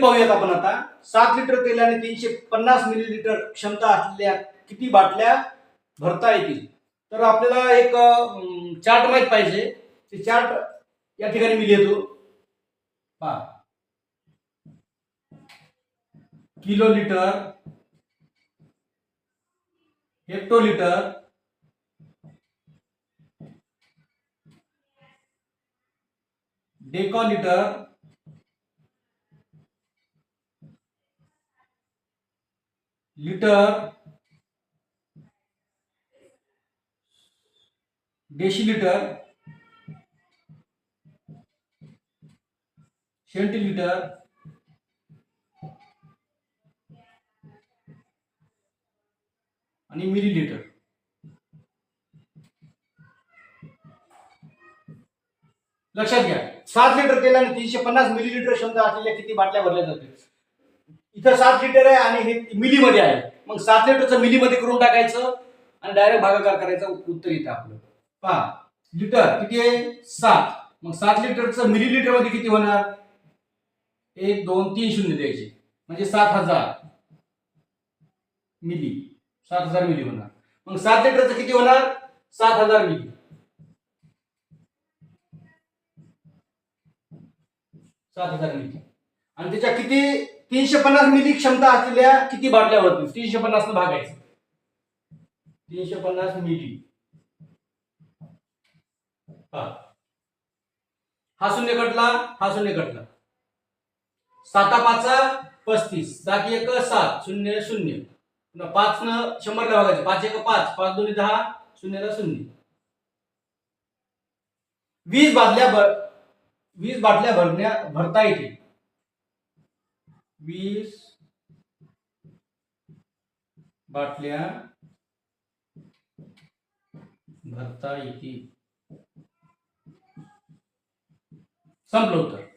पाहूयात आपण आता. सात लिटर तेलाने तीनशे पन्नास मिलीलिटर क्षमता असलेल्या किती बाटल्या भरता येतील? तर आपल्याला एक चार्ट माहीत पाहिजे. ते चार्ट या ठिकाणी मी लिहितो. पहा. Kilo litre hectolitre decalitre litre decilitre centilitre आणि मिलीलिटर. लक्षात घ्या सात लिटर तेल आणि तीनशे पन्नास मिलीलिटर क्षमता असलेल्या किती बाटल्या भरल्या जातील? इथं सात लिटर आहे आणि हे मिलीमध्ये आहे. मग सात लिटरचं मिलीमध्ये करून टाकायचं आणि डायरेक्ट भागाकार करायचं उत्तर येतं आपलं. पहा लिटर किती आहे? सात. मग सात लिटरचं मिली मध्ये किती होणार? एक दोन तीन शून्य द्यायचे. म्हणजे सात हजार मिली. सात हजार मिली होणार. मग सात लिटरचं किती होणार? सात हजार मिली. सात हजार मिली. आणि त्याच्या किती? तीनशे पन्नास मिली क्षमता असलेल्या किती बाटल्या होतील तीनशे पन्नास न भागायचं. तीनशे पन्नास मिली. हा. हा शून्य कटला हा शून्य कटला. साता पाचा पस्तीस सात एक सात शून्य शून्य. पुन्हा पाच न शंभरला भागायचं. पाच एक पाच पाच दोन्ही दहा शून्यला शून्य. वीस बाटल्या भर वीस बाटल्या भरण्या भरता येतील. वीस बाटल्या भरता येतील संपलं